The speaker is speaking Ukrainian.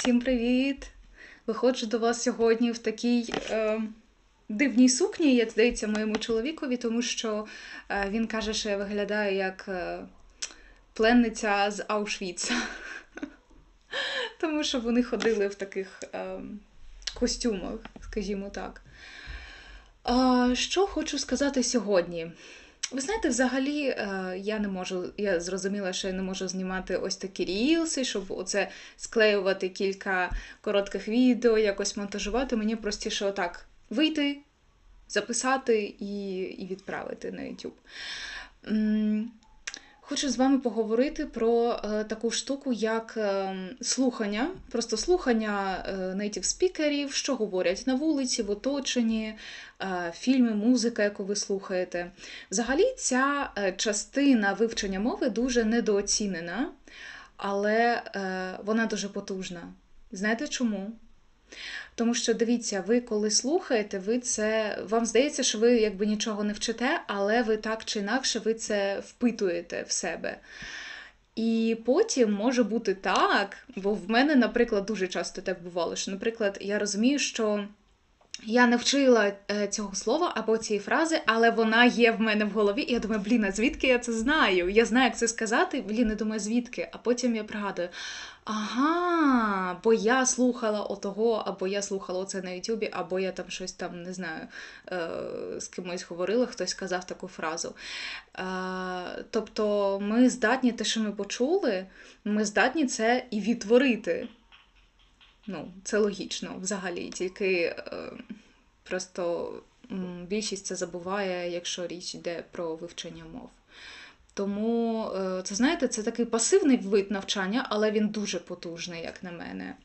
Всім привіт! Виходжу до вас сьогодні в такій е, дивній сукні, як здається, моєму чоловікові, тому що е, він каже, що я виглядаю як е, пленниця з Аушвіца. Тому що вони ходили в таких е, костюмах, скажімо так. А, що хочу сказати сьогодні? Ви знаєте, взагалі е, я не можу, я зрозуміла, що я не можу знімати ось такі рілси, щоб оце склеювати кілька коротких відео, якось монтажувати. Мені простіше отак вийти, записати і, і відправити на YouTube. Хочу з вами поговорити про е, таку штуку, як е, слухання, просто слухання native спікерів, що говорять на вулиці, в оточенні, е, фільми, музика, яку ви слухаєте. Взагалі, ця е, частина вивчення мови дуже недооцінена, але вона дуже потужна. Знаєте чому? Тому що дивіться, ви коли слухаєте, ви це вам здається, що ви якби нічого не вчите, але ви так чи інакше ви це впитуєте в себе. І потім може бути так, бо в мене, наприклад, дуже часто так бувало, що, наприклад, я розумію, що я не вчила е, цього слова або цієї фрази, але вона є в мене в голові, і я думаю, блін, а звідки я це знаю? Я знаю, як це сказати, блін, не думаю, звідки. А потім я пригадую: ага, бо я слухала отого, або я слухала оце на Ютубі, або я там щось там не знаю, е, з кимось говорила, хтось сказав таку фразу. Е, тобто ми здатні те, що ми почули, ми здатні це і відтворити. Ну, це логічно взагалі, тільки е, просто більшість це забуває, якщо річ йде про вивчення мов. Тому, е, це знаєте, це такий пасивний вид навчання, але він дуже потужний, як на мене.